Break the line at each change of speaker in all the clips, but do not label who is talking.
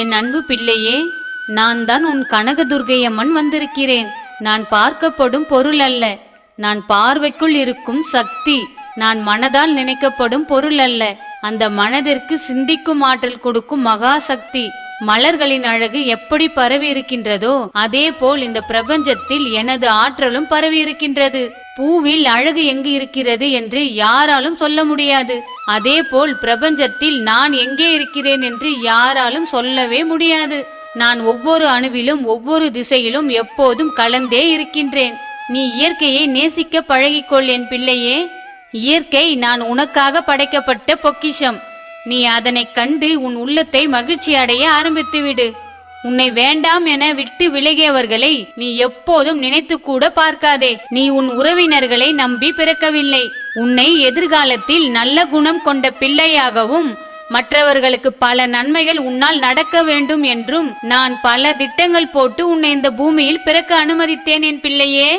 என் அன்பு பிள்ளையே நான் தான் உன் கனகதுர்கையம்மன் வந்திருக்கிறேன் நான் பார்க்கப்படும் பொருள் அல்ல நான் பார்வைக்குள் இருக்கும் சக்தி நான் மனதால் நினைக்கப்படும் பொருள் அல்ல அந்த மனதிற்கு சிந்திக்கும் ஆற்றல் கொடுக்கும் மகா சக்தி மலர்களின் அழகு எப்படி பரவி இருக்கின்றதோ அதே போல் இந்த பிரபஞ்சத்தில் எனது ஆற்றலும் பரவி இருக்கின்றது பூவில் அழகு எங்கு இருக்கிறது என்று யாராலும் சொல்ல முடியாது அதேபோல் பிரபஞ்சத்தில் நான் எங்கே இருக்கிறேன் என்று யாராலும் சொல்லவே முடியாது நான் ஒவ்வொரு அணுவிலும் ஒவ்வொரு திசையிலும் எப்போதும் கலந்தே இருக்கின்றேன் நீ இயற்கையை நேசிக்க பழகிக்கொள் என் பிள்ளையே இயற்கை நான் உனக்காக படைக்கப்பட்ட பொக்கிஷம் நீ அதனை கண்டு உன் உள்ளத்தை மகிழ்ச்சி அடைய ஆரம்பித்துவிடு உன்னை வேண்டாம் என விட்டு விலகியவர்களை நீ எப்போதும் நினைத்து கூட பார்க்காதே நீ உன் உறவினர்களை நம்பி பிறக்கவில்லை உன்னை எதிர்காலத்தில் நல்ல குணம் கொண்ட பிள்ளையாகவும் மற்றவர்களுக்கு பல நன்மைகள் உன்னால் நடக்க வேண்டும் என்றும் நான் பல திட்டங்கள் போட்டு உன்னை இந்த பூமியில் பிறக்க அனுமதித்தேன் என் பிள்ளையே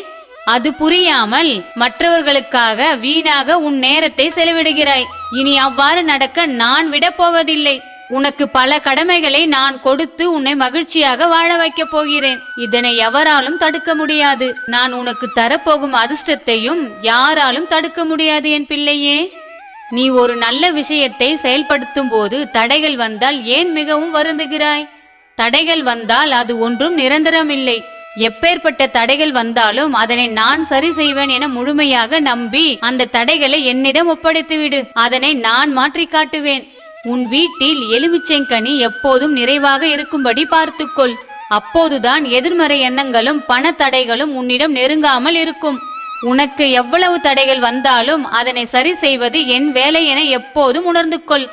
அது புரியாமல் மற்றவர்களுக்காக வீணாக உன் நேரத்தை செலவிடுகிறாய் இனி அவ்வாறு நடக்க நான் விட போவதில்லை உனக்கு பல கடமைகளை நான் கொடுத்து உன்னை மகிழ்ச்சியாக வாழ வைக்கப் போகிறேன் இதனை எவராலும் தடுக்க முடியாது நான் உனக்கு தரப்போகும் அதிர்ஷ்டத்தையும் யாராலும் தடுக்க முடியாது என் பிள்ளையே நீ ஒரு நல்ல விஷயத்தை செயல்படுத்தும் போது தடைகள் வந்தால் ஏன் மிகவும் வருந்துகிறாய் தடைகள் வந்தால் அது ஒன்றும் நிரந்தரமில்லை எப்பேற்பட்ட தடைகள் வந்தாலும் அதனை நான் சரி செய்வேன் என முழுமையாக நம்பி அந்த தடைகளை என்னிடம் ஒப்படைத்துவிடு அதனை நான் மாற்றி காட்டுவேன் உன் வீட்டில் எலுமிச்சைங்கனி எப்போதும் நிறைவாக இருக்கும்படி பார்த்துக்கொள் அப்போதுதான் எதிர்மறை எண்ணங்களும் பண தடைகளும் உன்னிடம் நெருங்காமல் இருக்கும் உனக்கு எவ்வளவு தடைகள் வந்தாலும் அதனை சரி செய்வது என் வேலை என எப்போதும் உணர்ந்து கொள்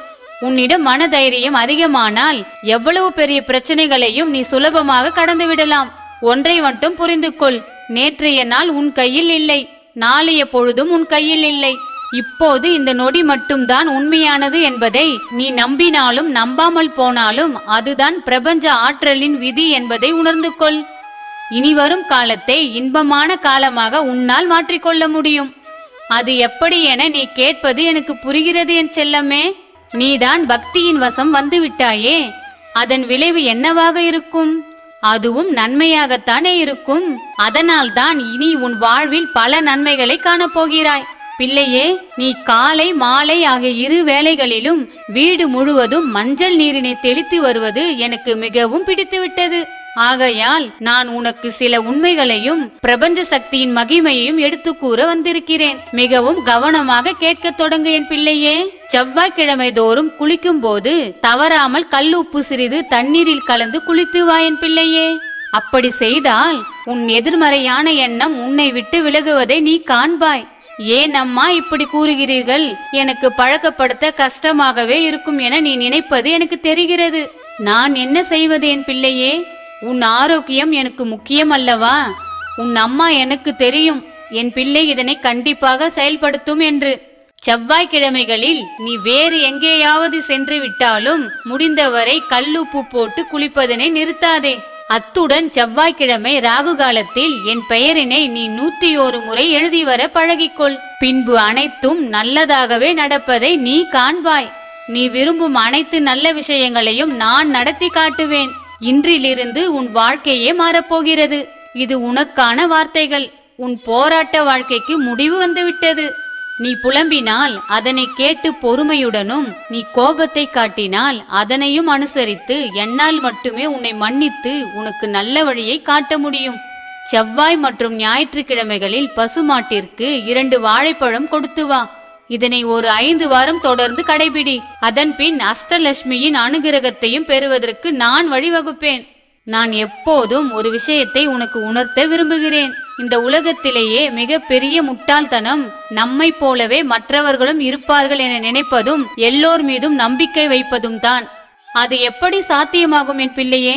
உன்னிடம் மன தைரியம் அதிகமானால் எவ்வளவு பெரிய பிரச்சனைகளையும் நீ சுலபமாக கடந்து விடலாம் ஒன்றை மட்டும் புரிந்து கொள் நேற்றைய நாள் உன் கையில் இல்லை நாளைய பொழுதும் உன் கையில் இல்லை இப்போது இந்த நொடி மட்டும்தான் உண்மையானது என்பதை நீ நம்பினாலும் நம்பாமல் போனாலும் அதுதான் பிரபஞ்ச ஆற்றலின் விதி என்பதை உணர்ந்து கொள் இனி வரும் காலத்தை இன்பமான காலமாக உன்னால் மாற்றிக்கொள்ள முடியும் அது எப்படி என நீ கேட்பது எனக்கு புரிகிறது என் செல்லமே நீதான் பக்தியின் வசம் வந்துவிட்டாயே அதன் விளைவு என்னவாக இருக்கும் அதுவும் நன்மையாகத்தானே இருக்கும் அதனால்தான் இனி உன் வாழ்வில் பல நன்மைகளை காணப்போகிறாய் பிள்ளையே நீ காலை மாலை ஆகிய இரு வேளைகளிலும் வீடு முழுவதும் மஞ்சள் நீரினை தெளித்து வருவது எனக்கு மிகவும் பிடித்துவிட்டது ஆகையால் நான் உனக்கு சில உண்மைகளையும் பிரபஞ்ச சக்தியின் மகிமையையும் எடுத்து கூற வந்திருக்கிறேன் மிகவும் கவனமாக கேட்க தொடங்கு என் பிள்ளையே செவ்வாய்க்கிழமை தோறும் குளிக்கும் போது தவறாமல் கல் உப்பு சிறிது தண்ணீரில் கலந்து குளித்து வா என் பிள்ளையே அப்படி செய்தால் உன் எதிர்மறையான எண்ணம் உன்னை விட்டு விலகுவதை நீ காண்பாய் ஏன் அம்மா இப்படி கூறுகிறீர்கள் எனக்கு பழக்கப்படுத்த கஷ்டமாகவே இருக்கும் என நீ நினைப்பது எனக்கு தெரிகிறது நான் என்ன செய்வது என் பிள்ளையே உன் ஆரோக்கியம் எனக்கு முக்கியம் அல்லவா உன் அம்மா எனக்கு தெரியும் என் பிள்ளை இதனை கண்டிப்பாக செயல்படுத்தும் என்று செவ்வாய்க்கிழமைகளில் நீ வேறு எங்கேயாவது சென்று விட்டாலும் முடிந்தவரை கல்லுப்பு போட்டு குளிப்பதனை நிறுத்தாதே அத்துடன் செவ்வாய்க்கிழமை ராகு காலத்தில் என் பெயரினை நீ நூத்தி ஒரு முறை எழுதி வர பழகிக்கொள் பின்பு அனைத்தும் நல்லதாகவே நடப்பதை நீ காண்பாய் நீ விரும்பும் அனைத்து நல்ல விஷயங்களையும் நான் நடத்தி காட்டுவேன் இன்றிலிருந்து உன் வாழ்க்கையே மாறப்போகிறது இது உனக்கான வார்த்தைகள் உன் போராட்ட வாழ்க்கைக்கு முடிவு வந்துவிட்டது நீ புலம்பினால் அதனை கேட்டு பொறுமையுடனும் நீ கோபத்தை காட்டினால் அதனையும் அனுசரித்து என்னால் மட்டுமே உன்னை மன்னித்து உனக்கு நல்ல வழியை காட்ட முடியும் செவ்வாய் மற்றும் ஞாயிற்றுக்கிழமைகளில் பசுமாட்டிற்கு இரண்டு வாழைப்பழம் கொடுத்து வா இதனை ஒரு ஐந்து வாரம் தொடர்ந்து கடைபிடி அதன்பின் அஷ்டலட்சுமியின் அனுகிரகத்தையும் பெறுவதற்கு நான் வழிவகுப்பேன் நான் எப்போதும் ஒரு விஷயத்தை உனக்கு உணர்த்த விரும்புகிறேன் இந்த உலகத்திலேயே மிக பெரிய முட்டாள்தனம் நம்மை போலவே மற்றவர்களும் இருப்பார்கள் என நினைப்பதும் எல்லோர் மீதும் நம்பிக்கை வைப்பதும் தான் அது எப்படி சாத்தியமாகும் என் பிள்ளையே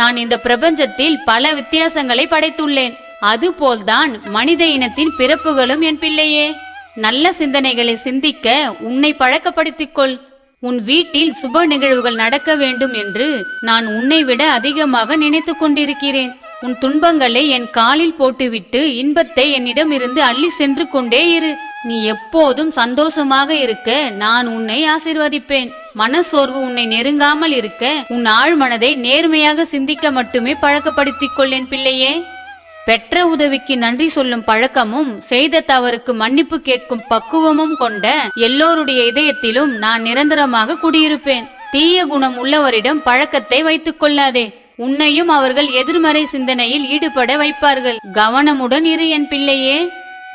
நான் இந்த பிரபஞ்சத்தில் பல வித்தியாசங்களை படைத்துள்ளேன் அதுபோல்தான் மனித இனத்தின் பிறப்புகளும் என் பிள்ளையே நல்ல சிந்தனைகளை சிந்திக்க உன்னை பழக்கப்படுத்திக் கொள் உன் வீட்டில் சுப நிகழ்வுகள் நடக்க வேண்டும் என்று நான் உன்னை விட அதிகமாக நினைத்து கொண்டிருக்கிறேன் உன் துன்பங்களை என் காலில் போட்டுவிட்டு இன்பத்தை என்னிடம் இருந்து அள்ளி சென்று கொண்டே இரு நீ எப்போதும் சந்தோஷமாக இருக்க நான் உன்னை ஆசிர்வதிப்பேன் மனசோர்வு உன்னை நெருங்காமல் இருக்க உன் ஆழ்மனதை நேர்மையாக சிந்திக்க மட்டுமே பழக்கப்படுத்திக் கொள்ளேன் பிள்ளையே பெற்ற உதவிக்கு நன்றி சொல்லும் பழக்கமும் செய்த தவறுக்கு மன்னிப்பு கேட்கும் பக்குவமும் கொண்ட எல்லோருடைய இதயத்திலும் நான் நிரந்தரமாக குடியிருப்பேன் தீய குணம் உள்ளவரிடம் பழக்கத்தை வைத்துக் கொள்ளாதே உன்னையும் அவர்கள் எதிர்மறை சிந்தனையில் ஈடுபட வைப்பார்கள் கவனமுடன் இரு என் பிள்ளையே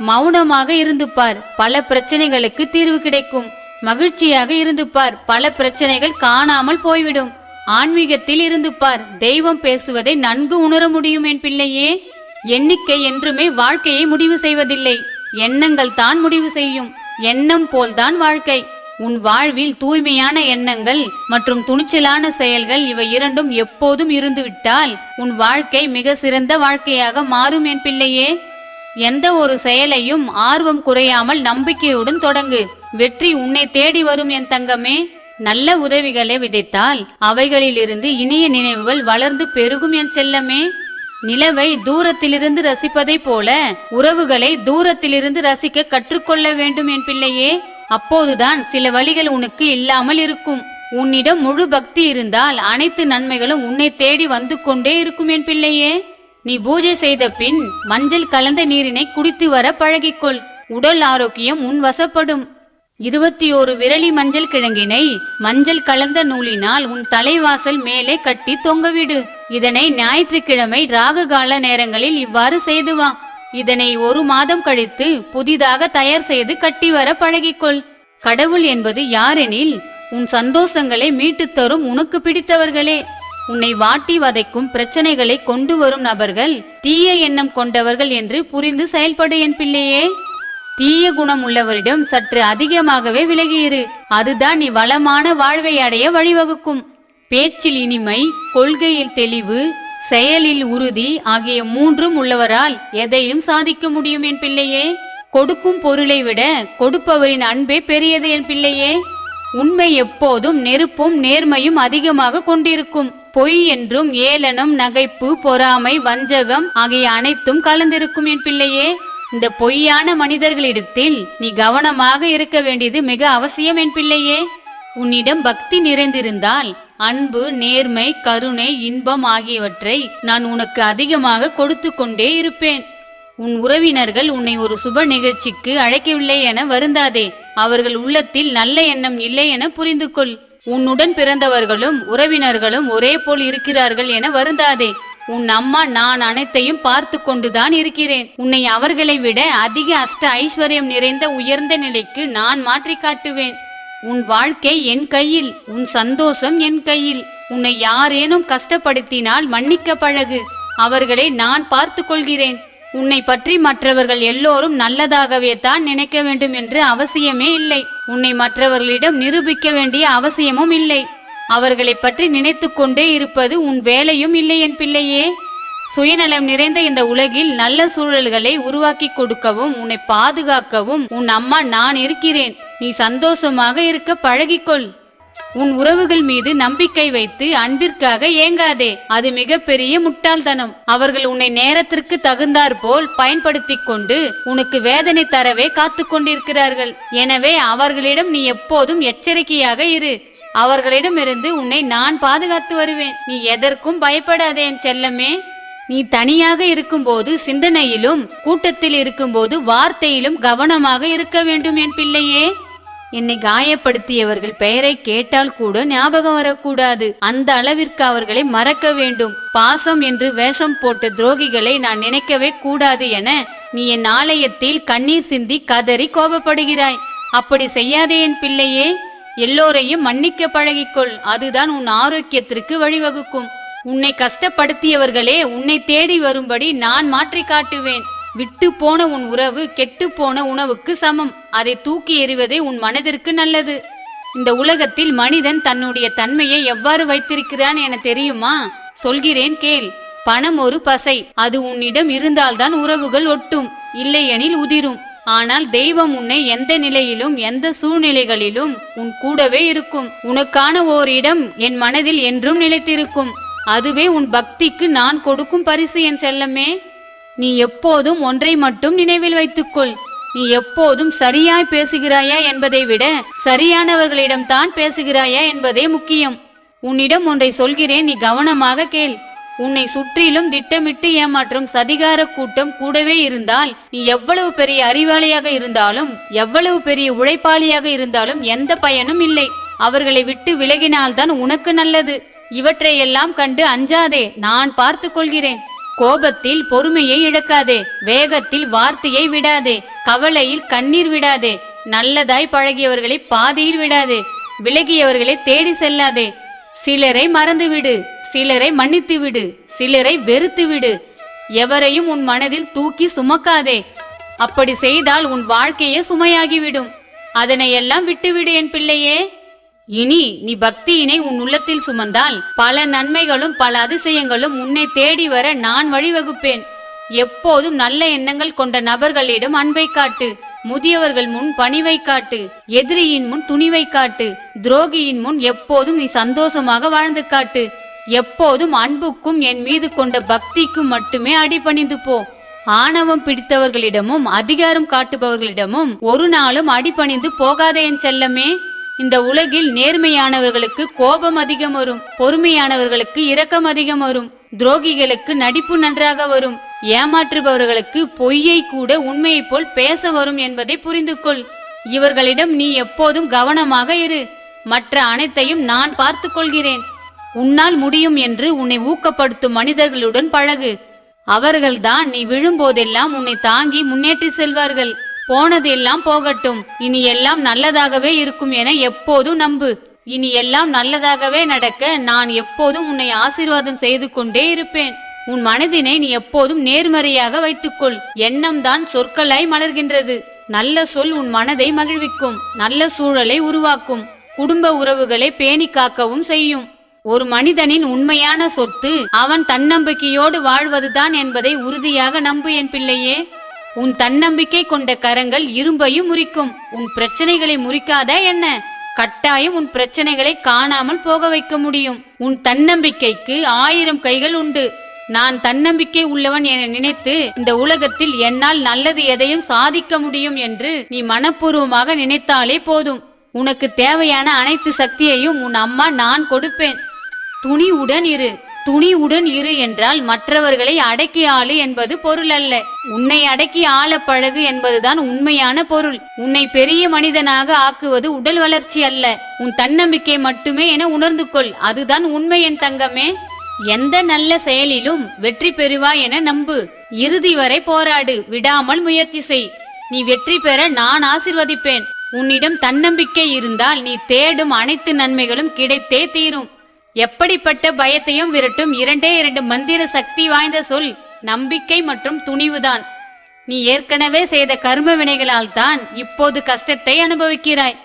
மௌனமாக இருந்துப்பார் பல பிரச்சனைகளுக்கு தீர்வு கிடைக்கும் மகிழ்ச்சியாக இருந்துப்பார் பல பிரச்சனைகள் காணாமல் போய்விடும் ஆன்மீகத்தில் இருந்துப்பார் தெய்வம் பேசுவதை நன்கு உணர முடியும் என் பிள்ளையே எண்ணிக்கை என்றுமே வாழ்க்கையை முடிவு செய்வதில்லை எண்ணங்கள் தான் முடிவு செய்யும் எண்ணம் போல்தான் வாழ்க்கை உன் வாழ்வில் தூய்மையான எண்ணங்கள் மற்றும் துணிச்சலான செயல்கள் இவை இரண்டும் எப்போதும் இருந்துவிட்டால் உன் வாழ்க்கை மிக சிறந்த வாழ்க்கையாக மாறும் என் பிள்ளையே எந்த ஒரு செயலையும் ஆர்வம் குறையாமல் நம்பிக்கையுடன் தொடங்கு வெற்றி உன்னை தேடி வரும் என் தங்கமே நல்ல உதவிகளை விதைத்தால் அவைகளிலிருந்து இனிய நினைவுகள் வளர்ந்து பெருகும் என் செல்லமே நிலவை தூரத்திலிருந்து ரசிப்பதை போல உறவுகளை தூரத்திலிருந்து ரசிக்க கற்றுக்கொள்ள வேண்டும் என் பிள்ளையே அப்போதுதான் சில வழிகள் உனக்கு இல்லாமல் இருக்கும் உன்னிடம் முழு பக்தி இருந்தால் அனைத்து நன்மைகளும் உன்னை தேடி வந்து கொண்டே இருக்கும் என் பிள்ளையே நீ பூஜை செய்த பின் மஞ்சள் கலந்த நீரினை குடித்து வர பழகிக்கொள் உடல் ஆரோக்கியம் உன் வசப்படும் இருபத்தி ஓரு விரலி மஞ்சள் கிழங்கினை மஞ்சள் கலந்த நூலினால் உன் தலைவாசல் மேலே கட்டி தொங்கவிடு இதனை ஞாயிற்றுக்கிழமை ராகு கால நேரங்களில் இவ்வாறு செய்து வா இதனை ஒரு மாதம் கழித்து புதிதாக தயார் செய்து கட்டி வர பழகிக்கொள் கடவுள் என்பது யாரெனில் உன் சந்தோஷங்களை மீட்டுத் தரும் உனக்கு பிடித்தவர்களே உன்னை வாட்டி வதைக்கும் பிரச்சனைகளை கொண்டு வரும் நபர்கள் தீய எண்ணம் கொண்டவர்கள் என்று புரிந்து செயல்படு என் பிள்ளையே தீய குணம் உள்ளவரிடம் சற்று அதிகமாகவே விலகியிரு அதுதான் நீ வளமான வாழ்வை அடைய வழிவகுக்கும் பேச்சில் இனிமை கொள்கையில் தெளிவு செயலில் உறுதி ஆகிய மூன்றும் உள்ளவரால் எதையும் சாதிக்க முடியும் என் பிள்ளையே கொடுக்கும் பொருளை விட கொடுப்பவரின் அன்பே பெரியது என் பிள்ளையே உண்மை எப்போதும் நெருப்பும் நேர்மையும் அதிகமாக கொண்டிருக்கும் பொய் என்றும் ஏளனம் நகைப்பு பொறாமை வஞ்சகம் ஆகிய அனைத்தும் கலந்திருக்கும் என் பிள்ளையே இந்த பொய்யான மனிதர்களிடத்தில் நீ கவனமாக இருக்க வேண்டியது மிக அவசியம் என் பிள்ளையே உன்னிடம் பக்தி நிறைந்திருந்தால் அன்பு நேர்மை கருணை இன்பம் ஆகியவற்றை நான் உனக்கு அதிகமாக கொடுத்து கொண்டே இருப்பேன் உன் உறவினர்கள் உன்னை ஒரு சுப நிகழ்ச்சிக்கு அழைக்கவில்லை என வருந்தாதே அவர்கள் உள்ளத்தில் நல்ல எண்ணம் இல்லை என புரிந்து கொள் உன்னுடன் பிறந்தவர்களும் உறவினர்களும் ஒரே போல் இருக்கிறார்கள் என வருந்தாதே உன் அம்மா நான் அனைத்தையும் பார்த்து கொண்டுதான் இருக்கிறேன் உன்னை அவர்களை விட அதிக அஷ்ட ஐஸ்வர்யம் நிறைந்த உயர்ந்த நிலைக்கு நான் மாற்றி காட்டுவேன் உன் வாழ்க்கை என் கையில் உன் சந்தோஷம் என் கையில் உன்னை யாரேனும் கஷ்டப்படுத்தினால் மன்னிக்க பழகு அவர்களை நான் பார்த்து கொள்கிறேன் உன்னை பற்றி மற்றவர்கள் எல்லோரும் நல்லதாகவே தான் நினைக்க வேண்டும் என்று அவசியமே இல்லை உன்னை மற்றவர்களிடம் நிரூபிக்க வேண்டிய அவசியமும் இல்லை அவர்களை பற்றி நினைத்து கொண்டே இருப்பது உன் வேலையும் இல்லை என் பிள்ளையே சுயநலம் நிறைந்த இந்த உலகில் நல்ல சூழல்களை உருவாக்கி கொடுக்கவும் உன்னை பாதுகாக்கவும் உன் அம்மா நான் இருக்கிறேன் நீ சந்தோஷமாக இருக்க பழகிக்கொள் உன் உறவுகள் மீது நம்பிக்கை வைத்து அன்பிற்காக ஏங்காதே அது மிகப்பெரிய முட்டாள்தனம் அவர்கள் உன்னை நேரத்திற்கு தகுந்தாற் போல் பயன்படுத்தி கொண்டு உனக்கு வேதனை தரவே காத்து கொண்டிருக்கிறார்கள் எனவே அவர்களிடம் நீ எப்போதும் எச்சரிக்கையாக இரு அவர்களிடமிருந்து உன்னை நான் பாதுகாத்து வருவேன் நீ எதற்கும் பயப்படாதே என் செல்லமே நீ தனியாக இருக்கும்போது சிந்தனையிலும் கூட்டத்தில் இருக்கும்போது வார்த்தையிலும் கவனமாக இருக்க வேண்டும் என் பிள்ளையே என்னை காயப்படுத்தியவர்கள் பெயரை கேட்டால் கூட ஞாபகம் வரக்கூடாது அந்த அளவிற்கு அவர்களை மறக்க வேண்டும் பாசம் என்று வேஷம் போட்ட துரோகிகளை நான் நினைக்கவே கூடாது என நீ என் ஆலயத்தில் கண்ணீர் சிந்தி கதறி கோபப்படுகிறாய் அப்படி செய்யாதே என் பிள்ளையே எல்லோரையும் மன்னிக்க பழகிக்கொள் அதுதான் உன் ஆரோக்கியத்திற்கு வழிவகுக்கும் உன்னை கஷ்டப்படுத்தியவர்களே உன்னை தேடி வரும்படி நான் மாற்றி காட்டுவேன் விட்டு போன உன் உறவு கெட்டு போன உணவுக்கு சமம் அதை தூக்கி எறிவதே உன் மனதிற்கு நல்லது இந்த உலகத்தில் மனிதன் தன்னுடைய தன்மையை எவ்வாறு வைத்திருக்கிறான் என தெரியுமா சொல்கிறேன் கேள் பணம் ஒரு பசை அது உன்னிடம் இருந்தால்தான் உறவுகள் ஒட்டும் இல்லையெனில் உதிரும் ஆனால் தெய்வம் உன்னை எந்த நிலையிலும் எந்த சூழ்நிலைகளிலும் உன் கூடவே இருக்கும் உனக்கான ஓர் இடம் என் மனதில் என்றும் நிலைத்திருக்கும் அதுவே உன் பக்திக்கு நான் கொடுக்கும் பரிசு என் செல்லமே நீ எப்போதும் ஒன்றை மட்டும் நினைவில் வைத்துக்கொள் நீ எப்போதும் சரியாய் பேசுகிறாயா என்பதை விட சரியானவர்களிடம்தான் பேசுகிறாயா என்பதே முக்கியம் உன்னிடம் ஒன்றை சொல்கிறேன் நீ கவனமாக கேள் உன்னை சுற்றிலும் திட்டமிட்டு ஏமாற்றும் சதிகார கூட்டம் கூடவே இருந்தால் நீ எவ்வளவு பெரிய அறிவாளியாக இருந்தாலும் எவ்வளவு பெரிய உழைப்பாளியாக இருந்தாலும் எந்த பயனும் இல்லை அவர்களை விட்டு விலகினால்தான் உனக்கு நல்லது இவற்றையெல்லாம் கண்டு அஞ்சாதே நான் பார்த்து கொள்கிறேன் கோபத்தில் பொறுமையை இழக்காதே வேகத்தில் வார்த்தையை விடாதே கவலையில் கண்ணீர் விடாதே நல்லதாய் பழகியவர்களை பாதியில் விடாதே விலகியவர்களை தேடி செல்லாதே சிலரை மறந்துவிடு சிலரை மன்னித்து விடு சிலரை வெறுத்து விடு எவரையும் உன் மனதில் தூக்கி சுமக்காதே அப்படி செய்தால் உன் வாழ்க்கையே சுமையாகிவிடும் அதனை எல்லாம் விட்டுவிடு என் பிள்ளையே இனி நீ பக்தியினை உன் உள்ளத்தில் சுமந்தால் பல நன்மைகளும் பல அதிசயங்களும் உன்னை தேடி வர நான் வழிவகுப்பேன் எப்போதும் நல்ல எண்ணங்கள் கொண்ட நபர்களிடம் அன்பை காட்டு முதியவர்கள் முன் பணிவை காட்டு எதிரியின் முன் துணிவை காட்டு துரோகியின் முன் எப்போதும் நீ சந்தோஷமாக வாழ்ந்து காட்டு எப்போதும் அன்புக்கும் என் மீது கொண்ட பக்திக்கும் மட்டுமே அடிபணிந்து போ ஆணவம் பிடித்தவர்களிடமும் அதிகாரம் காட்டுபவர்களிடமும் ஒரு நாளும் அடிபணிந்து போகாத என் செல்லமே இந்த உலகில் நேர்மையானவர்களுக்கு கோபம் அதிகம் வரும் பொறுமையானவர்களுக்கு இரக்கம் அதிகம் வரும் துரோகிகளுக்கு நடிப்பு நன்றாக வரும் ஏமாற்றுபவர்களுக்கு பொய்யை கூட உண்மையைப் போல் பேச வரும் என்பதை புரிந்து கொள் இவர்களிடம் நீ எப்போதும் கவனமாக இரு மற்ற அனைத்தையும் நான் பார்த்து கொள்கிறேன் உன்னால் முடியும் என்று உன்னை ஊக்கப்படுத்தும் மனிதர்களுடன் பழகு அவர்கள்தான் நீ விழும்போதெல்லாம் உன்னை தாங்கி முன்னேற்றி செல்வார்கள் போனது எல்லாம் போகட்டும் இனி எல்லாம் நல்லதாகவே இருக்கும் என எப்போதும் நம்பு இனி எல்லாம் நல்லதாகவே நடக்க நான் எப்போதும் உன்னை ஆசீர்வாதம் செய்து கொண்டே இருப்பேன் உன் மனதினை நீ எப்போதும் நேர்மறையாக வைத்துக்கொள் எண்ணம்தான் சொற்களாய் மலர்கின்றது நல்ல சொல் உன் மனதை மகிழ்விக்கும் நல்ல சூழலை உருவாக்கும் குடும்ப உறவுகளை பேணி காக்கவும் செய்யும் ஒரு மனிதனின் உண்மையான சொத்து அவன் தன்னம்பிக்கையோடு வாழ்வதுதான் என்பதை உறுதியாக நம்பு என் பிள்ளையே உன் தன்னம்பிக்கை கொண்ட கரங்கள் இரும்பையும் முறிக்கும் உன் பிரச்சனைகளை முறிக்காத என்ன கட்டாயம் உன் பிரச்சனைகளை காணாமல் போக வைக்க முடியும் உன் தன்னம்பிக்கைக்கு ஆயிரம் கைகள் உண்டு நான் தன்னம்பிக்கை உள்ளவன் என நினைத்து இந்த உலகத்தில் என்னால் நல்லது எதையும் சாதிக்க முடியும் என்று நீ மனப்பூர்வமாக நினைத்தாலே போதும் உனக்கு தேவையான அனைத்து சக்தியையும் உன் அம்மா நான் கொடுப்பேன் துணிவுடன் இரு துணிவுடன் இரு என்றால் மற்றவர்களை அடக்கி ஆளு என்பது பொருள் அல்ல உன்னை அடக்கி ஆள பழகு என்பதுதான் உண்மையான பொருள் உன்னை பெரிய மனிதனாக ஆக்குவது உடல் வளர்ச்சி அல்ல உன் தன்னம்பிக்கை மட்டுமே என உணர்ந்து கொள் அதுதான் உண்மை என் தங்கமே எந்த நல்ல செயலிலும் வெற்றி பெறுவாய் என நம்பு இறுதி வரை போராடு விடாமல் முயற்சி செய் நீ வெற்றி பெற நான் ஆசிர்வதிப்பேன் உன்னிடம் தன்னம்பிக்கை இருந்தால் நீ தேடும் அனைத்து நன்மைகளும் கிடைத்தே தீரும் எப்படிப்பட்ட பயத்தையும் விரட்டும் இரண்டே இரண்டு மந்திர சக்தி வாய்ந்த சொல் நம்பிக்கை மற்றும் துணிவுதான் நீ ஏற்கனவே செய்த கர்ம வினைகளால் தான் இப்போது கஷ்டத்தை அனுபவிக்கிறாய்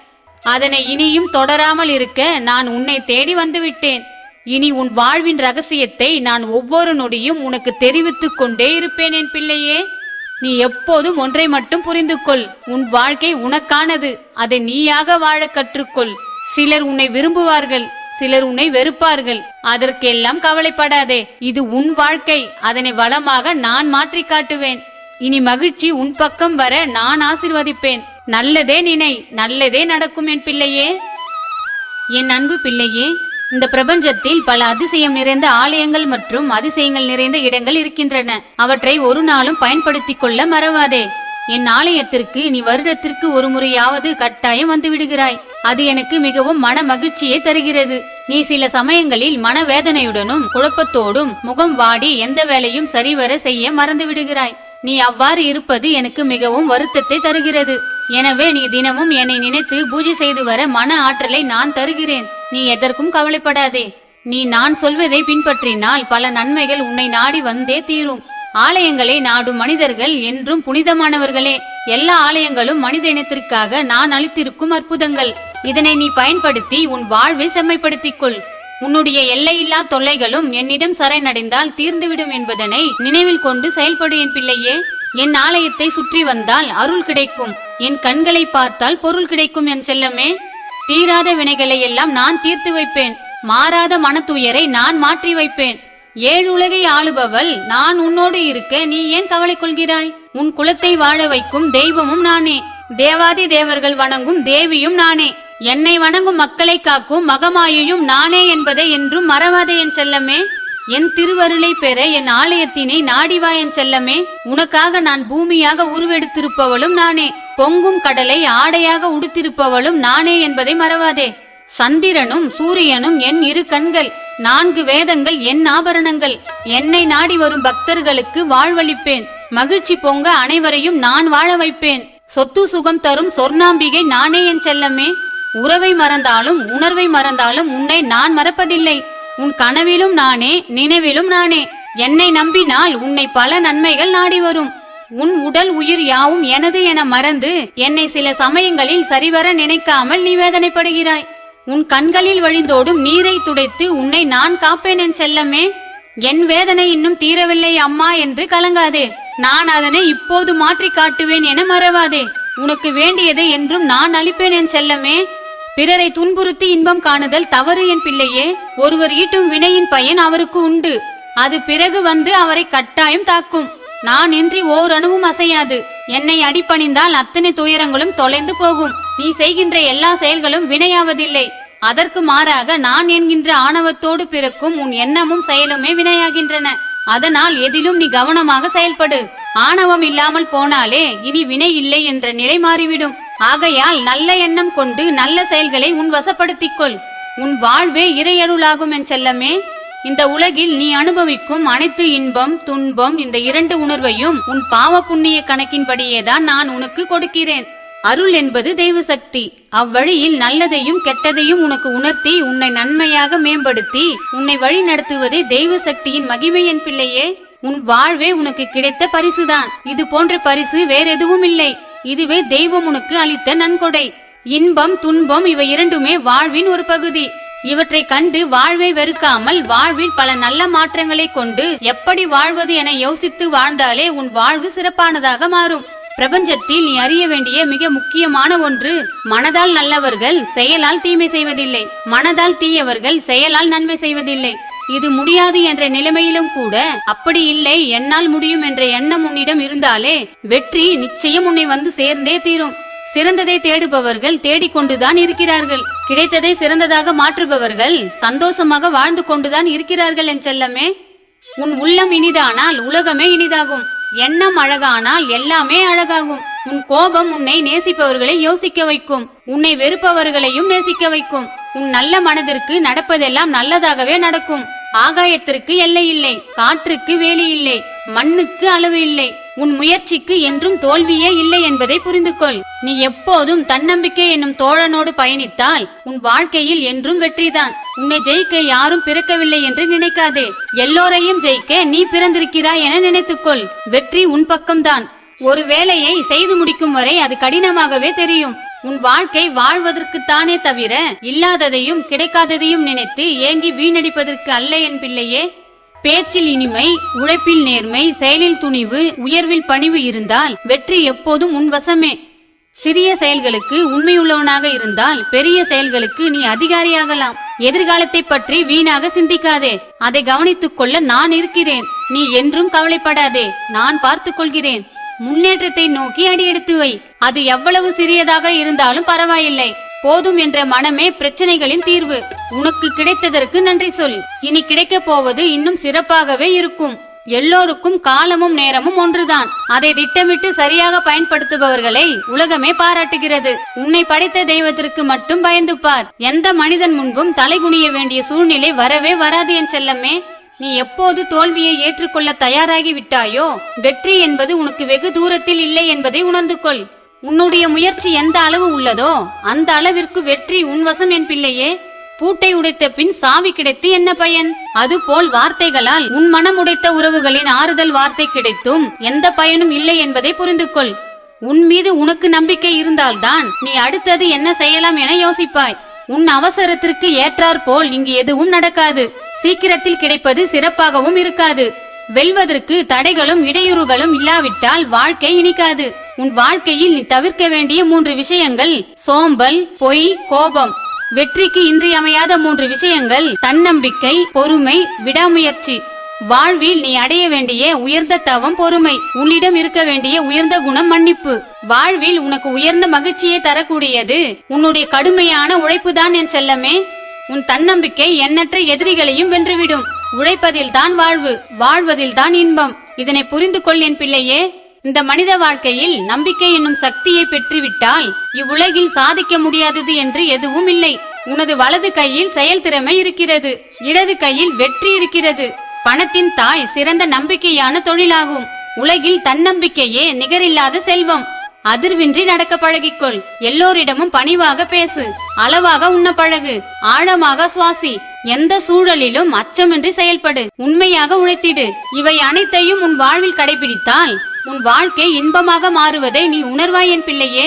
அதனை இனியும் தொடராமல் இருக்க நான் உன்னை தேடி வந்துவிட்டேன் இனி உன் வாழ்வின் ரகசியத்தை நான் ஒவ்வொரு நொடியும் உனக்கு தெரிவித்துக் கொண்டே இருப்பேன் என் பிள்ளையே நீ எப்போதும் ஒன்றை மட்டும் புரிந்து கொள் உன் வாழ்க்கை உனக்கானது அதை நீயாக வாழ கற்றுக்கொள் சிலர் உன்னை விரும்புவார்கள் சிலர் உன்னை வெறுப்பார்கள் அதற்கெல்லாம் கவலைப்படாதே இது உன் வாழ்க்கை அதனை வளமாக நான் மாற்றி காட்டுவேன் இனி மகிழ்ச்சி உன் பக்கம் வர நான் ஆசிர்வதிப்பேன் நல்லதே நினை நல்லதே நடக்கும் என் பிள்ளையே என் அன்பு பிள்ளையே இந்த பிரபஞ்சத்தில் பல அதிசயம் நிறைந்த ஆலயங்கள் மற்றும் அதிசயங்கள் நிறைந்த இடங்கள் இருக்கின்றன அவற்றை ஒரு நாளும் பயன்படுத்திக் கொள்ள மறவாதே என் ஆலயத்திற்கு நீ வருடத்திற்கு ஒரு முறையாவது கட்டாயம் வந்து விடுகிறாய் அது எனக்கு மிகவும் மன மகிழ்ச்சியை தருகிறது நீ சில சமயங்களில் மன வேதனையுடனும் குழப்பத்தோடும் முகம் வாடி எந்த வேலையும் சரிவர செய்ய மறந்து விடுகிறாய் நீ அவ்வாறு இருப்பது எனக்கு மிகவும் வருத்தத்தை தருகிறது எனவே நீ தினமும் என்னை நினைத்து பூஜை செய்து வர மன ஆற்றலை நான் தருகிறேன் நீ எதற்கும் கவலைப்படாதே நீ நான் சொல்வதை பின்பற்றினால் பல நன்மைகள் உன்னை நாடி வந்தே தீரும் ஆலயங்களை நாடும் மனிதர்கள் என்றும் புனிதமானவர்களே எல்லா ஆலயங்களும் மனித இனத்திற்காக நான் அளித்திருக்கும் அற்புதங்கள் இதனை நீ பயன்படுத்தி உன் வாழ்வை செம்மைப்படுத்திக் கொள் உன்னுடைய எல்லையில்லா தொல்லைகளும் என்னிடம் சரணடைந்தால் தீர்ந்துவிடும் என்பதனை நினைவில் கொண்டு செயல்படு என் பிள்ளையே என் ஆலயத்தை சுற்றி வந்தால் அருள் கிடைக்கும் என் கண்களை பார்த்தால் பொருள் கிடைக்கும் என் செல்லமே தீராத வினைகளை எல்லாம் நான் தீர்த்து வைப்பேன் மாறாத மனத்துயரை நான் மாற்றி வைப்பேன் ஏழு உலகை ஆளுபவள் நான் உன்னோடு இருக்க நீ ஏன் கவலை கொள்கிறாய் உன் குலத்தை வாழ வைக்கும் தெய்வமும் நானே தேவாதி தேவர்கள் வணங்கும் தேவியும் நானே என்னை வணங்கும் மக்களை காக்கும் மகமாயையும் நானே என்பதை என்றும் மறவாதே என் செல்லமே என் திருவருளை பெற என் ஆலயத்தினை நாடிவா என் செல்லமே உனக்காக நான் பூமியாக உருவெடுத்திருப்பவளும் நானே பொங்கும் கடலை ஆடையாக உடுத்திருப்பவளும் நானே என்பதை மறவாதே சந்திரனும் சூரியனும் என் இரு கண்கள் நான்கு வேதங்கள் என் ஆபரணங்கள் என்னை நாடி வரும் பக்தர்களுக்கு வாழ்வளிப்பேன் மகிழ்ச்சி பொங்க அனைவரையும் நான் வாழ வைப்பேன் சொத்து சுகம் தரும் சொர்ணாம்பிகை நானே என் செல்லமே உறவை மறந்தாலும் உணர்வை மறந்தாலும் உன்னை நான் மறப்பதில்லை உன் கனவிலும் நானே நினைவிலும் நானே என்னை நம்பினால் உன்னை பல நன்மைகள் நாடி வரும் உன் உடல் உயிர் யாவும் எனது என மறந்து என்னை சில சமயங்களில் சரிவர நினைக்காமல் நீ வேதனைப்படுகிறாய் உன் கண்களில் வழிந்தோடும் நீரை துடைத்து உன்னை நான் காப்பேன் என் செல்லமே என் வேதனை இன்னும் தீரவில்லை அம்மா என்று கலங்காதே நான் அதனை இப்போது மாற்றி காட்டுவேன் என மறவாதே உனக்கு வேண்டியதை என்றும் நான் அளிப்பேன் என் செல்லமே பிறரை துன்புறுத்தி இன்பம் காணுதல் தவறு என் பிள்ளையே ஒருவர் ஈட்டும் வினையின் பயன் அவருக்கு உண்டு அது பிறகு வந்து அவரை கட்டாயம் தாக்கும் நான் இன்றி ஓர் அணுவும் அசையாது என்னை அடிப்பணிந்தால் அத்தனை துயரங்களும் தொலைந்து போகும் நீ செய்கின்ற எல்லா செயல்களும் வினையாவதில்லை அதற்கு மாறாக நான் என்கின்ற ஆணவத்தோடு பிறக்கும் உன் எண்ணமும் செயலுமே வினையாகின்றன அதனால் எதிலும் நீ கவனமாக செயல்படு ஆணவம் இல்லாமல் போனாலே இனி வினை இல்லை என்ற நிலை மாறிவிடும் ஆகையால் நல்ல எண்ணம் கொண்டு நல்ல செயல்களை உன் வசப்படுத்திக் கொள் உன் வாழ்வே இறையருளாகும் என் செல்லமே இந்த உலகில் நீ அனுபவிக்கும் அனைத்து இன்பம் துன்பம் இந்த இரண்டு உணர்வையும் உன் பாவ புண்ணிய கணக்கின்படியேதான் நான் உனக்கு கொடுக்கிறேன் அருள் என்பது தெய்வ சக்தி அவ்வழியில் நல்லதையும் கெட்டதையும் உனக்கு உணர்த்தி உன்னை நன்மையாக மேம்படுத்தி உன்னை வழி நடத்துவதே தெய்வ சக்தியின் மகிமை என் பிள்ளையே உன் வாழ்வே உனக்கு கிடைத்த பரிசுதான் இது போன்ற பரிசு வேற எதுவும் இல்லை இதுவே தெய்வம் உனக்கு அளித்த நன்கொடை இன்பம் துன்பம் இவை இரண்டுமே வாழ்வின் ஒரு பகுதி இவற்றை கண்டு வாழ்வை வெறுக்காமல் வாழ்வில் பல நல்ல மாற்றங்களை கொண்டு எப்படி வாழ்வது என யோசித்து வாழ்ந்தாலே உன் வாழ்வு சிறப்பானதாக மாறும் பிரபஞ்சத்தில் நீ அறிய வேண்டிய மிக முக்கியமான ஒன்று மனதால் நல்லவர்கள் செயலால் தீமை செய்வதில்லை மனதால் தீயவர்கள் செயலால் நன்மை செய்வதில்லை இது முடியாது என்ற நிலைமையிலும் கூட அப்படி இல்லை என்னால் முடியும் என்ற எண்ணம் உன்னிடம் இருந்தாலே வெற்றி நிச்சயம் உன்னை வந்து சேர்ந்தே தீரும் சிறந்ததை தேடுபவர்கள் தேடிக்கொண்டுதான் இருக்கிறார்கள் கிடைத்ததை சிறந்ததாக மாற்றுபவர்கள் சந்தோஷமாக வாழ்ந்து கொண்டுதான் இருக்கிறார்கள் என் செல்லமே உன் உள்ளம் இனிதானால் உலகமே இனிதாகும் எண்ணம் அழகானால் எல்லாமே அழகாகும் உன் கோபம் உன்னை நேசிப்பவர்களை யோசிக்க வைக்கும் உன்னை வெறுப்பவர்களையும் நேசிக்க வைக்கும் உன் நல்ல மனதிற்கு நடப்பதெல்லாம் நல்லதாகவே நடக்கும் ஆகாயத்திற்கு எல்லை இல்லை காற்றுக்கு வேலி இல்லை மண்ணுக்கு அளவு இல்லை உன் முயற்சிக்கு என்றும் தோல்வியே இல்லை என்பதை புரிந்து கொள் நீ எப்போதும் தன்னம்பிக்கை என்னும் தோழனோடு பயணித்தால் உன் வாழ்க்கையில் என்றும் வெற்றிதான் உன்னை ஜெயிக்க யாரும் பிறக்கவில்லை என்று நினைக்காதே எல்லோரையும் ஜெயிக்க நீ பிறந்திருக்கிறாய் என நினைத்துக்கொள் வெற்றி உன் பக்கம்தான் ஒரு வேலையை செய்து முடிக்கும் வரை அது கடினமாகவே தெரியும் உன் வாழ்க்கை வாழ்வதற்குத்தானே தவிர இல்லாததையும் கிடைக்காததையும் நினைத்து ஏங்கி வீணடிப்பதற்கு அல்ல என் பிள்ளையே பேச்சில் இனிமை உழைப்பில் நேர்மை செயலில் துணிவு உயர்வில் பணிவு இருந்தால் வெற்றி எப்போதும் உன் வசமே சிறிய செயல்களுக்கு உண்மையுள்ளவனாக இருந்தால் பெரிய செயல்களுக்கு நீ அதிகாரியாகலாம் எதிர்காலத்தை பற்றி வீணாக சிந்திக்காதே அதை கவனித்துக் கொள்ள நான் இருக்கிறேன் நீ என்றும் கவலைப்படாதே நான் பார்த்துக் கொள்கிறேன் முன்னேற்றத்தை நோக்கி அடியெடுத்து வை அது எவ்வளவு சிறியதாக இருந்தாலும் பரவாயில்லை போதும் என்ற மனமே பிரச்சனைகளின் தீர்வு உனக்கு கிடைத்ததற்கு நன்றி சொல் இனி கிடைக்க போவது இன்னும் சிறப்பாகவே இருக்கும் எல்லோருக்கும் காலமும் நேரமும் ஒன்றுதான் அதை திட்டமிட்டு சரியாக பயன்படுத்துபவர்களை உலகமே பாராட்டுகிறது உன்னை படைத்த தெய்வத்திற்கு மட்டும் பயந்துப்பார் எந்த மனிதன் முன்பும் தலைகுனிய வேண்டிய சூழ்நிலை வரவே வராது என் செல்லமே நீ எப்போது தோல்வியை ஏற்றுக்கொள்ள தயாராகி விட்டாயோ வெற்றி என்பது உனக்கு வெகு தூரத்தில் இல்லை என்பதை உணர்ந்து கொள் உன்னுடைய முயற்சி எந்த அளவு உள்ளதோ அந்த அளவிற்கு வெற்றி உன் வசம் என் பிள்ளையே பூட்டை உடைத்த பின் சாவி கிடைத்து என்ன பயன் அதுபோல் வார்த்தைகளால் உன் மனம் உடைத்த உறவுகளின் ஆறுதல் வார்த்தை கிடைத்தும் எந்த பயனும் இல்லை என்பதை புரிந்து கொள் உன் மீது உனக்கு நம்பிக்கை இருந்தால்தான் நீ அடுத்தது என்ன செய்யலாம் என யோசிப்பாய் உன் அவசரத்திற்கு ஏற்றாற்போல் இங்கு எதுவும் நடக்காது சீக்கிரத்தில் கிடைப்பது சிறப்பாகவும் இருக்காது வெல்வதற்கு தடைகளும் இடையூறுகளும் இல்லாவிட்டால் வாழ்க்கை இனிக்காது உன் வாழ்க்கையில் நீ தவிர்க்க வேண்டிய மூன்று விஷயங்கள் சோம்பல் பொய் கோபம் வெற்றிக்கு இன்றியமையாத மூன்று விஷயங்கள் தன்னம்பிக்கை பொறுமை விடாமுயற்சி வாழ்வில் நீ அடைய வேண்டிய உயர்ந்த தவம் பொறுமை உன்னிடம் இருக்க வேண்டிய உயர்ந்த குணம் மன்னிப்பு வாழ்வில் உனக்கு உயர்ந்த மகிழ்ச்சியை தரக்கூடியது உன்னுடைய கடுமையான உழைப்பு தான் என் செல்லமே உன் தன்னம்பிக்கை எண்ணற்ற எதிரிகளையும் வென்றுவிடும் உழைப்பதில் தான் வாழ்வு வாழ்வதில் தான் இன்பம் இதனை புரிந்து கொள் என் பிள்ளையே இந்த மனித வாழ்க்கையில் நம்பிக்கை என்னும் சக்தியை பெற்றுவிட்டால் இவ்வுலகில் சாதிக்க முடியாதது என்று எதுவும் இல்லை உனது வலது கையில் செயல்திறமை இருக்கிறது இடது கையில் வெற்றி இருக்கிறது பணத்தின் தாய் சிறந்த நம்பிக்கையான தொழிலாகும் உலகில் தன்னம்பிக்கையே நிகரில்லாத செல்வம் அதிர்வின்றி நடக்க பழகிக்கொள் எல்லோரிடமும் பணிவாக பேசு அளவாக உண்ண பழகு ஆழமாக சுவாசி எந்த சூழலிலும் அச்சமின்றி செயல்படு உண்மையாக உழைத்திடு இவை அனைத்தையும் உன் வாழ்வில் கடைபிடித்தால் உன் வாழ்க்கை இன்பமாக மாறுவதை நீ உணர்வாய் என் பிள்ளையே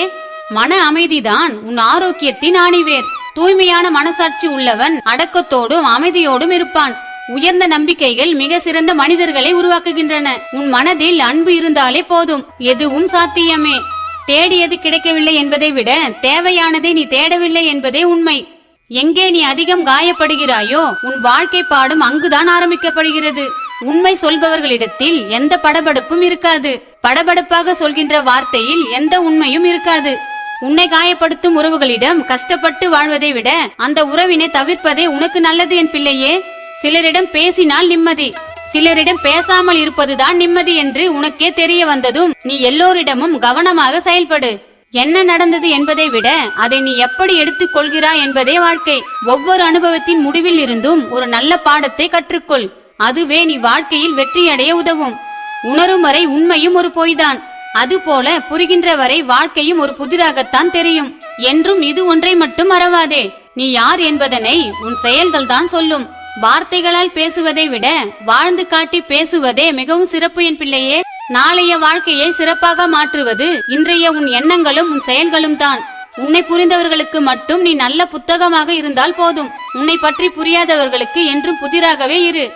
மன அமைதிதான் உன் ஆரோக்கியத்தின் ஆணிவேர் தூய்மையான மனசாட்சி உள்ளவன் அடக்கத்தோடும் அமைதியோடும் இருப்பான் உயர்ந்த நம்பிக்கைகள் மிக சிறந்த மனிதர்களை உருவாக்குகின்றன உன் மனதில் அன்பு இருந்தாலே போதும் எதுவும் சாத்தியமே தேடியது கிடைக்கவில்லை என்பதை விட தேவையானதை நீ தேடவில்லை என்பதே உண்மை எங்கே நீ அதிகம் காயப்படுகிறாயோ உன் வாழ்க்கை பாடும் அங்குதான் ஆரம்பிக்கப்படுகிறது உண்மை சொல்பவர்களிடத்தில் எந்த படபடப்பும் இருக்காது படபடப்பாக சொல்கின்ற வார்த்தையில் எந்த உண்மையும் இருக்காது உன்னை காயப்படுத்தும் உறவுகளிடம் கஷ்டப்பட்டு வாழ்வதை விட அந்த உறவினை தவிர்ப்பதே உனக்கு நல்லது என் பிள்ளையே சிலரிடம் பேசினால் நிம்மதி சிலரிடம் பேசாமல் இருப்பதுதான் நிம்மதி என்று உனக்கே தெரிய வந்ததும் நீ எல்லோரிடமும் கவனமாக செயல்படு என்ன நடந்தது என்பதை விட அதை நீ எப்படி எடுத்துக் கொள்கிறாய் என்பதே வாழ்க்கை ஒவ்வொரு அனுபவத்தின் முடிவில் இருந்தும் ஒரு நல்ல பாடத்தை கற்றுக்கொள் அதுவே நீ வாழ்க்கையில் வெற்றியடைய உதவும் உணரும் வரை உண்மையும் ஒரு பொய்தான் அதுபோல புரிகின்ற வரை வாழ்க்கையும் ஒரு புதிராகத்தான் தெரியும் என்றும் இது ஒன்றை மட்டும் மறவாதே நீ யார் என்பதனை உன் செயல்கள் தான் சொல்லும் வார்த்தைகளால் பேசுவதை விட வாழ்ந்து காட்டி பேசுவதே மிகவும் சிறப்பு என் பிள்ளையே நாளைய வாழ்க்கையை சிறப்பாக மாற்றுவது இன்றைய உன் எண்ணங்களும் உன் செயல்களும் தான் உன்னை புரிந்தவர்களுக்கு மட்டும் நீ நல்ல புத்தகமாக இருந்தால் போதும் உன்னை பற்றி புரியாதவர்களுக்கு என்றும் புதிராகவே இரு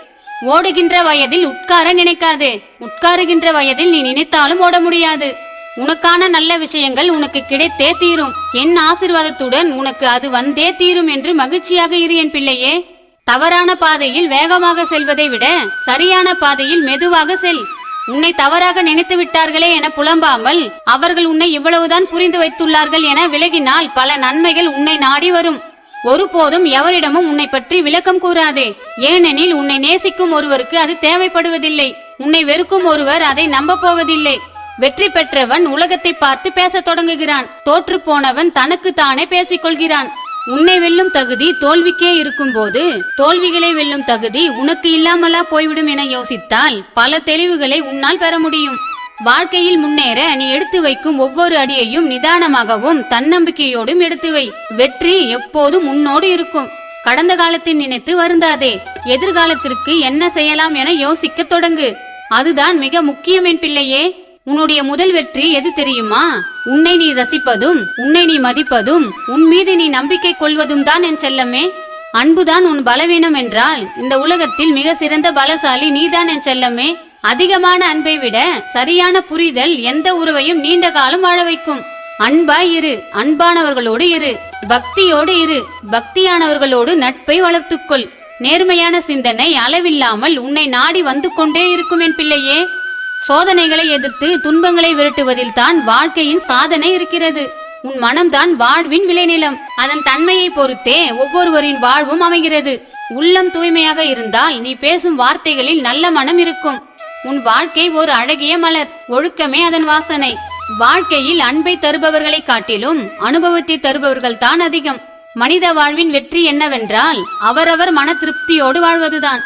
ஓடுகின்ற வயதில் உட்கார நினைக்காதே உட்காருகின்ற வயதில் நீ நினைத்தாலும் ஓட முடியாது உனக்கான நல்ல விஷயங்கள் உனக்கு கிடைத்தே தீரும் என் ஆசிர்வாதத்துடன் உனக்கு அது வந்தே தீரும் என்று மகிழ்ச்சியாக இரு என் பிள்ளையே தவறான பாதையில் வேகமாக செல்வதை விட சரியான பாதையில் மெதுவாக செல் உன்னை தவறாக நினைத்து விட்டார்களே என புலம்பாமல் அவர்கள் உன்னை இவ்வளவுதான் புரிந்து வைத்துள்ளார்கள் என விலகினால் பல நன்மைகள் உன்னை நாடி வரும் ஒருபோதும் எவரிடமும் உன்னை பற்றி விளக்கம் கூறாதே ஏனெனில் உன்னை நேசிக்கும் ஒருவருக்கு அது தேவைப்படுவதில்லை உன்னை வெறுக்கும் ஒருவர் அதை நம்ப போவதில்லை வெற்றி பெற்றவன் உலகத்தை பார்த்து பேசத் தொடங்குகிறான் தோற்று போனவன் தனக்கு தானே பேசிக்கொள்கிறான் உன்னை வெல்லும் தகுதி தோல்விக்கே இருக்கும் போது தோல்விகளை வெல்லும் தகுதி உனக்கு இல்லாமலா போய்விடும் என யோசித்தால் பல தெளிவுகளை உன்னால் பெற முடியும் வாழ்க்கையில் முன்னேற நீ எடுத்து வைக்கும் ஒவ்வொரு அடியையும் நிதானமாகவும் தன்னம்பிக்கையோடும் எடுத்து வை வெற்றி எப்போதும் முன்னோடு இருக்கும் கடந்த காலத்தை நினைத்து வருந்தாதே எதிர்காலத்திற்கு என்ன செய்யலாம் என யோசிக்க தொடங்கு அதுதான் மிக முக்கியம் என் பிள்ளையே உன்னுடைய முதல் வெற்றி எது தெரியுமா உன்னை நீ ரசிப்பதும் உன்னை நீ மதிப்பதும் உன் மீது நீ நம்பிக்கை கொள்வதும் தான் என் செல்லமே அன்புதான் உன் பலவீனம் என்றால் இந்த உலகத்தில் மிக சிறந்த பலசாலி நீதான் என் செல்லமே அதிகமான அன்பை விட சரியான புரிதல் எந்த உறவையும் நீண்ட காலம் வாழ வைக்கும் அன்பாய் இரு அன்பானவர்களோடு இரு பக்தியோடு இரு பக்தியானவர்களோடு நட்பை வளர்த்துக்கொள் நேர்மையான சிந்தனை அளவில்லாமல் உன்னை நாடி வந்து கொண்டே இருக்கும் என் பிள்ளையே சோதனைகளை எதிர்த்து துன்பங்களை விரட்டுவதில் தான் வாழ்க்கையின் சாதனை இருக்கிறது உன் மனம்தான் வாழ்வின் விளைநிலம் அதன் தன்மையை பொறுத்தே ஒவ்வொருவரின் வாழ்வும் அமைகிறது உள்ளம் தூய்மையாக இருந்தால் நீ பேசும் வார்த்தைகளில் நல்ல மனம் இருக்கும் உன் வாழ்க்கை ஒரு அழகிய மலர் ஒழுக்கமே அதன் வாசனை வாழ்க்கையில் அன்பை தருபவர்களை காட்டிலும் அனுபவத்தை தருபவர்கள் தான் அதிகம் மனித வாழ்வின் வெற்றி என்னவென்றால் அவரவர் மன திருப்தியோடு வாழ்வதுதான்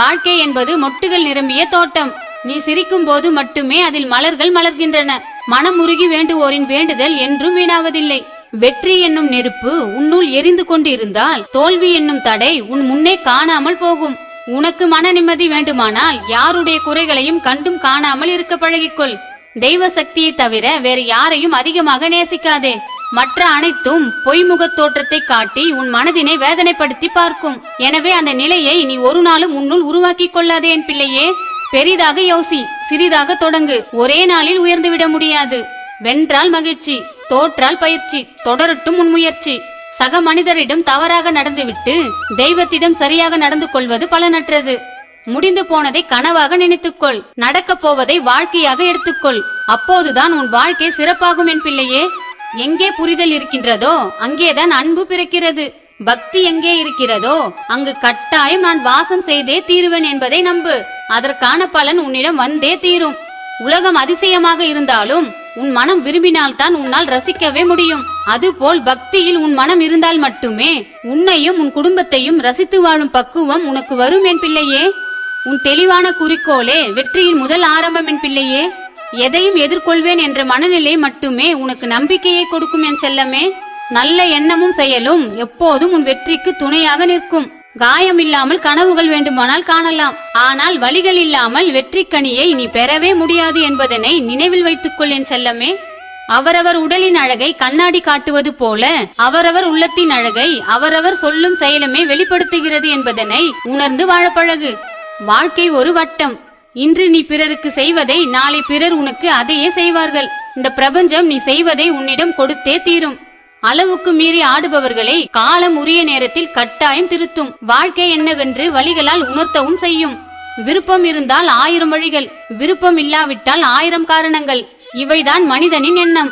வாழ்க்கை என்பது மொட்டுகள் நிரம்பிய தோட்டம் நீ சிரிக்கும் போது மட்டுமே அதில் மலர்கள் மலர்கின்றன மனமுருகி வேண்டுவோரின் வேண்டுதல் என்றும் வீணாவதில்லை வெற்றி என்னும் நெருப்பு உன்னுள் எரிந்து கொண்டிருந்தால் தோல்வி என்னும் தடை உன் முன்னே காணாமல் போகும் உனக்கு மன நிம்மதி வேண்டுமானால் யாருடைய குறைகளையும் கண்டும் காணாமல் இருக்க பழகிக்கொள் தெய்வ சக்தியை தவிர வேறு யாரையும் அதிகமாக நேசிக்காதே மற்ற அனைத்தும் பொய்முகத் தோற்றத்தை காட்டி உன் மனதினை வேதனைப்படுத்தி பார்க்கும் எனவே அந்த நிலையை நீ ஒரு நாளும் உன்னுள் உருவாக்கி கொள்ளாதே என் பிள்ளையே பெரிதாக யோசி சிறிதாக தொடங்கு ஒரே நாளில் உயர்ந்துவிட முடியாது வென்றால் மகிழ்ச்சி தோற்றால் பயிற்சி தொடரட்டும் முன்முயற்சி சக மனிதரிடம் தவறாக நடந்துவிட்டு தெய்வத்திடம் சரியாக நடந்து கொள்வது பலனற்றது முடிந்து போனதை கனவாக நினைத்துக்கொள் நடக்க போவதை வாழ்க்கையாக எடுத்துக்கொள் அப்போதுதான் உன் வாழ்க்கை சிறப்பாகும் என் பிள்ளையே எங்கே புரிதல் இருக்கின்றதோ அங்கேதான் அன்பு பிறக்கிறது பக்தி எங்கே இருக்கிறதோ அங்கு கட்டாயம் நான் வாசம் செய்தே தீருவேன் என்பதை நம்பு அதற்கான பலன் உன்னிடம் வந்தே தீரும் உலகம் அதிசயமாக இருந்தாலும் உன் மனம் விரும்பினால்தான் உன்னால் ரசிக்கவே முடியும் அதுபோல் பக்தியில் உன் மனம் இருந்தால் மட்டுமே உன்னையும் உன் குடும்பத்தையும் ரசித்து வாழும் பக்குவம் உனக்கு வரும் என் பிள்ளையே உன் தெளிவான குறிக்கோளே வெற்றியின் முதல் ஆரம்பம் என் பிள்ளையே எதையும் எதிர்கொள்வேன் என்ற மனநிலை மட்டுமே உனக்கு நம்பிக்கையை கொடுக்கும் என் செல்லமே நல்ல எண்ணமும் செயலும் எப்போதும் உன் வெற்றிக்கு துணையாக நிற்கும் காயம் இல்லாமல் கனவுகள் வேண்டுமானால் காணலாம் ஆனால் வழிகள் இல்லாமல் வெற்றி கனியை நீ பெறவே முடியாது என்பதனை நினைவில் வைத்துக்கொள் என் செல்லமே அவரவர் உடலின் அழகை கண்ணாடி காட்டுவது போல அவரவர் உள்ளத்தின் அழகை அவரவர் சொல்லும் செயலுமே வெளிப்படுத்துகிறது என்பதனை உணர்ந்து வாழப்பழகு வாழ்க்கை ஒரு வட்டம் இன்று நீ பிறருக்கு செய்வதை நாளை பிறர் உனக்கு அதையே செய்வார்கள் இந்த பிரபஞ்சம் நீ செய்வதை உன்னிடம் கொடுத்தே தீரும் அளவுக்கு மீறி ஆடுபவர்களை காலம் உரிய நேரத்தில் கட்டாயம் திருத்தும் வாழ்க்கை என்னவென்று வழிகளால் உணர்த்தவும் செய்யும் விருப்பம் இருந்தால் ஆயிரம் வழிகள் விருப்பம் இல்லாவிட்டால் ஆயிரம் காரணங்கள் இவைதான் மனிதனின் எண்ணம்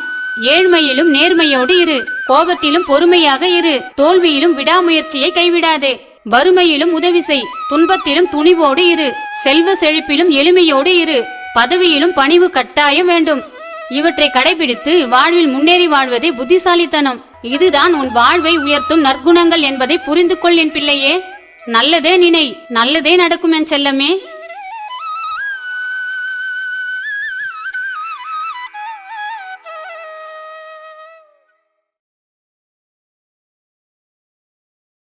ஏழ்மையிலும் நேர்மையோடு இரு கோபத்திலும் பொறுமையாக இரு தோல்வியிலும் விடாமுயற்சியை கைவிடாதே வறுமையிலும் உதவி செய் துன்பத்திலும் துணிவோடு இரு செல்வ செழிப்பிலும் எளிமையோடு இரு பதவியிலும் பணிவு கட்டாயம் வேண்டும் இவற்றை கடைபிடித்து வாழ்வில் முன்னேறி வாழ்வதே புத்திசாலித்தனம் இதுதான் உன் வாழ்வை உயர்த்தும் நற்குணங்கள் என்பதை புரிந்து கொள் என் பிள்ளையே நல்லதே நினை நல்லதே நடக்கும் என் செல்லமே